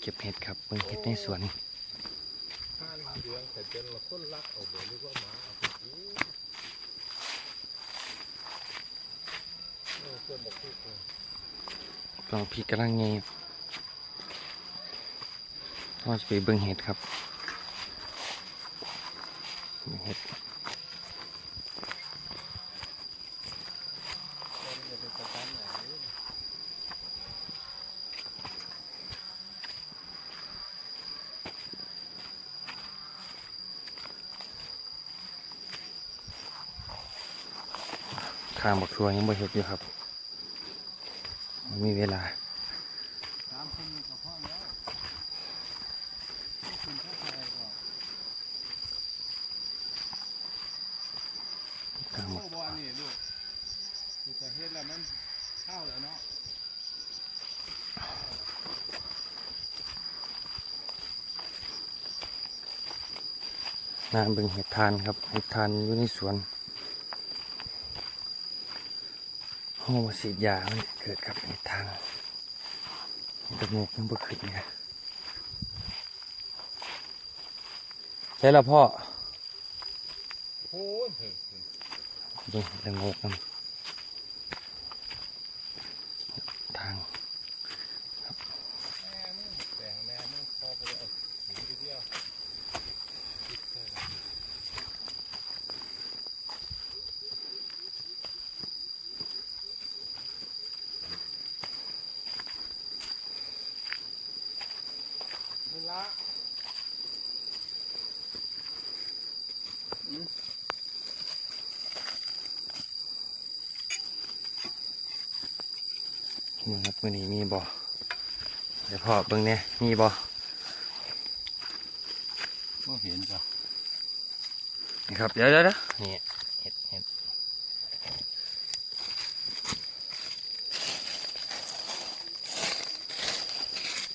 เก็บเห็ดครับเบิ่งเห็ดในสวนลองผีกำลังไงเราจะไปเบิ่งเห็ดครับเห็ด ข้างบักทัวยังบ่เห็ดอยู่ครับ มีเวลาข้ามบักทัวนี่ลูกจะเฮ็ดแล้วมันข้าแล้วเนาะน้ำเบิ่งเห็ดทานครับ เห็ดทานอยู่ในสวน ห้องมาฉีดยามันเกิดกับเห็ดทานตะโงกยังบ่ขึ้นเนี่ยใช่แล้วพ่อโอ้ยเฮ้ยเบิ่งตะโงกนำทาง แม่มึงแต่งแม่มึงพอไปเอาหนีไปเที่ยวคิดเถอะนี่ ละมึงครับมื้อนี้มีบ่เดี๋ยวพ่อเบิ่งเนี่ยมีบ่ก็เห็นจ้ะนี่ครับเดี๋ยวเดี๋ยวเดี๋ยวนี่เห็ดเห็ด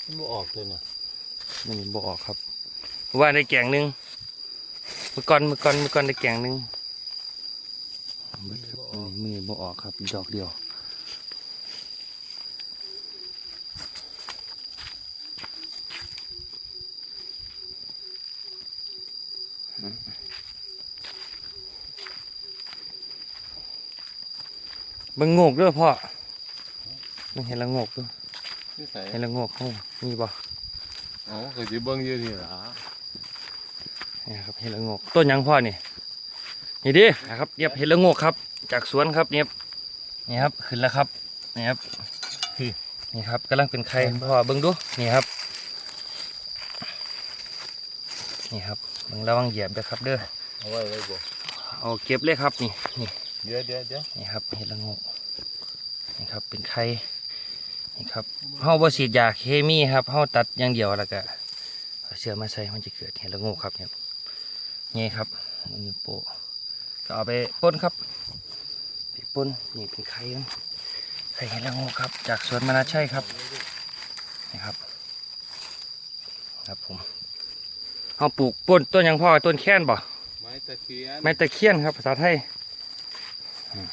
มันบ่ออกเลยนะมั นบ่ออกครับ ว่าได้แกงหนึงเมื่อก่อนเมื่อก่อนเมื่อก่อนได้แกงหนึงเบิดครับมื้อนี้บ่ออกครับ ดอกเดียวเบิ่งโงกเด้วยพ่อเบิ่งเห็นละโงกเด้วยนี่ใส่เห็นละโงกเขามีบ่ อ๋อเคยสิเบิ่งอยู่นี่ล่ะนี่ครับเห็ดละโงกต้นหยังพ่อนี่นี่ดินะครับเรียบเห็ดละโงกครับ จากสวนครับเนี่ยนี่ครับขึ้นแล้วครับนี่ครับนี่ครับกำลังเป็นไข่พ่อเบิ่งดูนี่ครับ นี่ครับเบิ่งระวังเหยียบด้วยครับเด้อเอาไว้ไว้บ่เอาเก็บเลยครับนี่นี่เดี๋ยวเดี๋ยวเดี๋ยวนี่ครับเห็ดละโงกนี่ครับเป็นไข่ นี่ครับเฮาบ่ฉีดยาเคมีครับเฮาตัดอย่างเดียวแล้วก็เอาเสื้อมาใส่มันจะเกิดเห็ดละโงกครับเนี่ยนี่ครับมันมีโปะก็เอาไปป่นครับไปป่นนี่เป็นไข่มันไข่เห็ดละโงกครับ จากสวนมนาชัยครับนี่ครับ ครับผมเฮาปลูกป่นต้นหยังพ่อต้นแค้นบ่ไม้ตะเคียนไม้ตะเคียนครับภาษาไทยอืม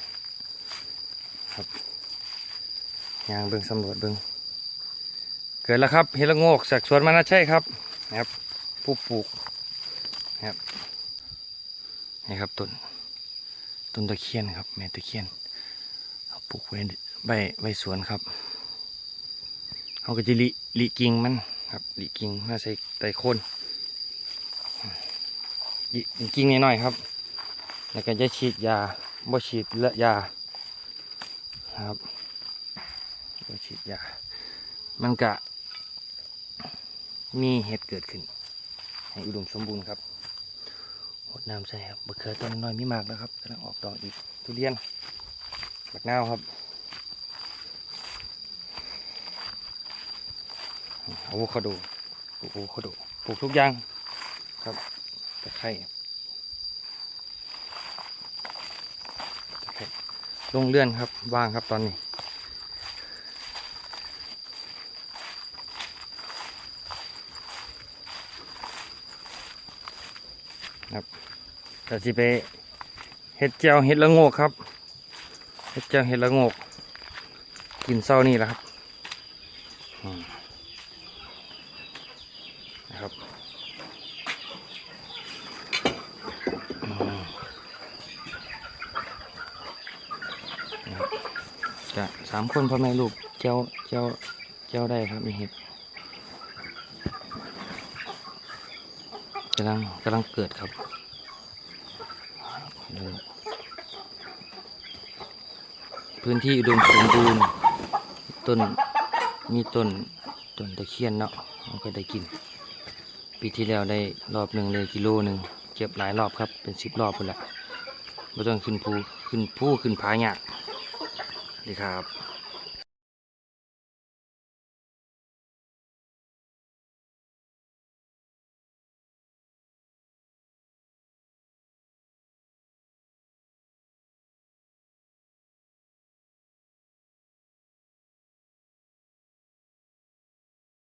ครับ ยางเบิงสำรวจเบิงเกิดแล้วครับเฮลโงกจากสวนมานาชัยครับนะครับ ผู้ปลูกนะครับนี่ครับต้นต้นตะเคียนครับ แม่ตะเคียนเอาปลูกไว้ใบใบสวนครับเขาก็จะลิลิกิ่งมันครับลิกิ่งมาใส่ไตโคนลิกิ่งนิดหน่อยๆครับแล้วก็จะฉีดยาบ่ฉีดละยาครับ บ่ฉีดยา มันกะมีเห็ดเกิดขึ้น ให้อุดมสมบูรณ์ครับหดน้ำใส่ครับบะเขือต้นน้อยมีมากแล้วครับกำลังออกดอกอีกทุเรียนบักนาวครับอะโวคาโดปลูกอะโวคาโดปลูกทุกอย่างครับตะไคร้ลงเลื่อนครับว่างครับตอนนี้ ก็สิไปเห็ดเจียวเห็ดละงกครับ เห็ดเจียวเห็ดละงก กินเศร้านี่แหละครับนะครับจะสามคนพ่อแม่ลูกเจ้าเจ้าเจ้าได้ครับมีเห็ดกำลังกำลังเกิดครับ พื้นที่อุดมสมบูรณ์ต้นมีต้นต้นตะเคียนเนาะมันก็ได้กิน ปีที่แล้วได้รอบหนึ่งเลยกิโลหนึ่งเก็บหลายรอบครับเป็นสิบรอบพุ่นละไม่ต้องขึ้นภูขึ้นภูขึ้นผาหยากดีครับ